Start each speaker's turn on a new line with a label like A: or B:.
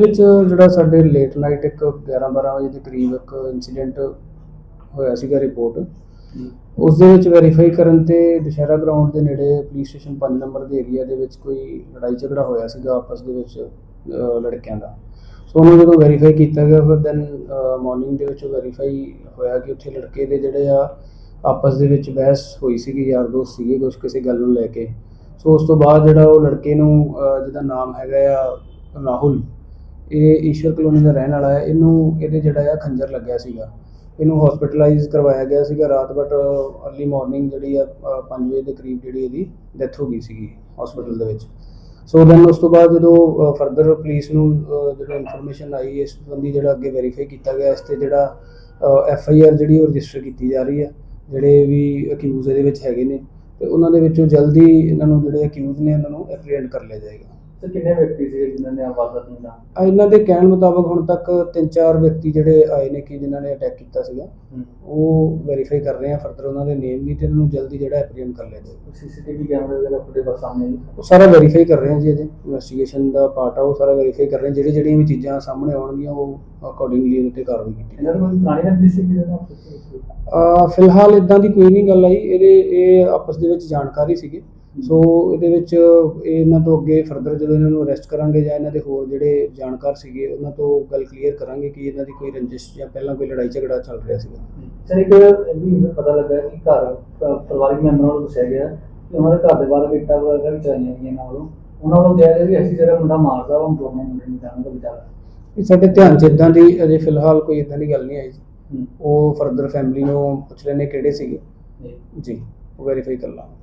A: ਵਿੱਚ ਜਿਹੜਾ ਸਾਡੇ ਲੇਟ ਨਾਈਟ ਇੱਕ 11 12 ਵਜੇ ਦੇ ਕਰੀਬ ਇੱਕ ਇਨਸੀਡੈਂਟ ਹੋਇਆ ਸੀਗਾ ਰਿਪੋਰਟ ਉਸ ਦੇ ਵਿੱਚ ਵੈਰੀਫਾਈ ਕਰਨ ਤੇ ਦੁਸ਼ਹਿਰਾ ਗਰਾਊਂਡ ਦੇ ਨੇੜੇ ਪੁਲਿਸ ਸਟੇਸ਼ਨ 5 ਨੰਬਰ ਦੇ ਏਰੀਆ ਦੇ ਵਿੱਚ ਕੋਈ ਲੜਾਈ ਝਗੜਾ ਹੋਇਆ ਸੀਗਾ ਆਪਸ ਦੇ ਵਿੱਚ ਲੜਕਿਆਂ ਦਾ। ਸੋ ਉਹਨੂੰ ਜਦੋਂ ਵੈਰੀਫਾਈ ਕੀਤਾ ਗਿਆ ਫਿਰ ਦੈਨ ਮਾਰਨਿੰਗ ਦੇ ਵਿੱਚ ਵੈਰੀਫਾਈ ਹੋਇਆ ਕਿ ਉੱਥੇ ਲੜਕੇ ਦੇ ਜਿਹੜੇ ਆ ਆਪਸ ਦੇ ਵਿੱਚ ਬਹਿਸ ਹੋਈ ਸੀਗੀ ਯਾਰ ਦੋਸਤ ਸੀਗੇ ਕੁਝ ਕਿਸੇ ਗੱਲ ਨੂੰ ਲੈ ਕੇ। ਸੋ ਉਸ ਤੋਂ ਬਾਅਦ ਜਿਹੜਾ ਉਹ ਲੜਕੇ ਨੂੰ ਜਿਹਦਾ ਨਾਮ ਹੈਗਾ ਆ ਰਾਹੁਲ ਇਹ ਈਸ਼ਵਰ ਕਲੋਨੀ ਦਾ ਰਹਿਣ ਵਾਲਾ ਹੈ। ਇਹਨੂੰ ਇਹਦੇ ਜਿਹੜਾ ਆ ਖੰਜਰ ਲੱਗਿਆ ਸੀਗਾ। ਇਹਨੂੰ ਹਸਪੀਟਲਾਈਜ਼ ਕਰਵਾਇਆ ਗਿਆ ਸੀਗਾ ਰਾਤ ਬਟ ਅਰਲੀ ਮਾਰਨਿੰਗ ਜਿਹੜੀ ਆ 5 ਵਜੇ ਦੇ ਕਰੀਬ ਜਿਹੜੀ ਇਹਦੀ ਡੈਥ ਹੋ ਗਈ ਸੀਗੀ ਹਸਪੀਟਲ ਦੇ ਵਿੱਚ। ਸੋ ਦੈਨ ਉਸ ਤੋਂ ਬਾਅਦ ਜਦੋਂ ਫਰਦਰ ਪੁਲਿਸ ਨੂੰ ਅਹ, ਜਦੋਂ ਇਨਫੋਰਮੇਸ਼ਨ ਆਈ ਇਸ ਸੰਬੰਧੀ ਜਿਹੜਾ ਅੱਗੇ ਵੈਰੀਫਾਈ ਕੀਤਾ ਗਿਆ ਇਸ ਤੇ ਜਿਹੜਾ ਐਫ ਆਈ ਆਰ ਜਿਹੜੀ ਉਹ ਰਜਿਸਟਰ ਕੀਤੀ ਜਾ ਰਹੀ ਹੈ ਜਿਹੜੇ ਵੀ ਅਕਿਊਜ਼ ਇਹਦੇ ਵਿੱਚ ਹੈਗੇ ਨੇ ਤੇ ਉਹਨਾਂ ਦੇ ਵਿੱਚੋਂ ਜਲਦੀ ਇਹਨਾਂ ਨੂੰ ਜਿਹੜੇ ਅਕਿਊਜ਼ ਨੇ ਇਹਨਾਂ ਨੂੰ ਐਪਰੀਹੈਂਡ ਕਰ ਲਿਆ ਜਾਏਗਾ।
B: ਸਰ ਕਿੰਨੇ ਵਿਅਕਤੀ ਸੀ ਜਿਨ੍ਹਾਂ ਨੇ ਆ ਵਾਰਦਾਤ ਨੂੰ
A: ਆ ਇਹਨਾਂ ਦੇ ਕਹਿਣ ਮੁਤਾਬਕ ਹੁਣ ਤੱਕ ਤਿੰਨ ਚਾਰ ਵਿਅਕਤੀ ਜਿਹੜੇ ਆਏ ਨੇ ਕਿ ਜਿਨ੍ਹਾਂ ਨੇ ਅਟੈਕ ਕੀਤਾ ਸੀਗਾ ਉਹ ਵੈਰੀਫਾਈ ਕਰ ਰਹੇ ਆ ਫਰਦਰ ਉਹਨਾਂ ਦੇ ਨੇਮ ਵੀ ਤੇ ਇਹਨਾਂ ਨੂੰ ਜਲਦੀ ਜਿਹੜਾ ਐਪਰੀਹੈਂਡ ਕਰ ਲਿਆ
B: ਸੀਸੀਟੀਵੀ ਕੈਮਰੇ ਵਗੈਰਾ ਫੁਟੇਜ ਬਸ ਸਾਹਮਣੇ।
A: ਉਹ ਸਾਰਾ ਵੈਰੀਫਾਈ ਕਰ ਰਹੇ ਆ ਜੀ ਅਜੇ। ਇਨਵੈਸਟੀਗੇਸ਼ਨ ਦਾ ਪਾਰਟ ਆ ਉਹ ਸਾਰਾ ਵੈਰੀਫਾਈ ਕਰ ਰਹੇ ਆ। ਜਿਹੜੀ ਜਿਹੜੀਆਂ ਵੀ ਚੀਜ਼ਾਂ ਸਾਹਮਣੇ ਆਉਣਗੀਆਂ ਉਹ ਅਕੋਰਡਿੰਗਲੀ ਉਹਦੇ ਤੇ ਕਾਰਵਾਈ ਕੀਤੀ
B: ਇਹਨਾਂ ਨੂੰ ਪੁਰਾਣੀ ਰੰਜਿਸ਼ ਸੀ ਕਿਸੇ ਨਾਲ
A: ਆ ਫਿਲਹਾਲ ਇਦਾਂ ਦੀ ਕੋਈ ਨਹੀਂ ਗੱਲ ਆਈ। ਇਹਦੇ ਇਹ ਆਪਸ ਦੇ ਵਿੱਚ ਜਾਣਕਾਰੀ ਸੀਗੀ। ਸੋ ਇਹਦੇ ਵਿੱਚ ਇਹ ਇਹਨਾਂ ਤੋਂ ਅੱਗੇ ਫਰਦਰ ਜਦੋਂ ਇਹਨਾਂ ਨੂੰ ਅਰੈਸਟ ਕਰਾਂਗੇ ਜਾਂ ਇਹਨਾਂ ਦੇ ਹੋਰ ਜਿਹੜੇ ਜਾਣਕਾਰ ਸੀਗੇ ਉਹਨਾਂ ਤੋਂ ਗੱਲ ਕਲੀਅਰ ਕਰਾਂਗੇ ਕਿ ਇਹਨਾਂ ਦੀ ਕੋਈ ਰੰਜਿਸ਼ ਜਾਂ ਪਹਿਲਾਂ ਕੋਈ ਲੜਾਈ ਝਗੜਾ ਚੱਲ ਰਿਹਾ ਸੀਗਾ।
B: ਸਰ ਇੱਕ ਇਹ ਵੀ ਪਤਾ ਲੱਗਾ ਕਿ ਘਰ ਪਰਿਵਾਰਿਕ ਮੈਂਬਰਾਂ ਨੂੰ ਦੱਸਿਆ ਗਿਆ ਕਿ ਉਹਨਾਂ ਦੇ ਘਰ ਦੇ ਬਾਹਰ ਇੱਟਾਂ ਵਗੈਰਾ ਵੀ ਚਲਾਈਆਂ ਗਈਆਂ ਇਹਨਾਂ ਵੱਲੋਂ। ਉਹਨਾਂ ਵੱਲੋਂ ਕਿਹਾ ਗਿਆ ਵੀ ਅਸੀਂ ਜਿਹੜਾ ਮੁੰਡਾ ਮਾਰਦਾ ਉਹ ਦੋਨੋਂ ਮੁੰਡੇ ਨੂੰ ਜਾਣਨ ਦਾ ਵਿਚਾਰ।
A: ਇਹ ਸਾਡੇ ਧਿਆਨ 'ਚ ਇਦਾਂ ਦੀ ਅਜੇ ਫਿਲਹਾਲ ਕੋਈ ਇਦਾਂ ਦੀ ਗੱਲ ਨਹੀਂ ਆਈ ਉਹ ਫਰਦਰ ਫੈਮਿਲੀ ਨੂੰ ਪੁੱਛ ਨੇ ਕਿਹੜੇ ਸੀਗੇ। ਜੀ। ਉਹ ਵੈਰੀਫਾਈ ਕਰ ਲਾਂਗੇ।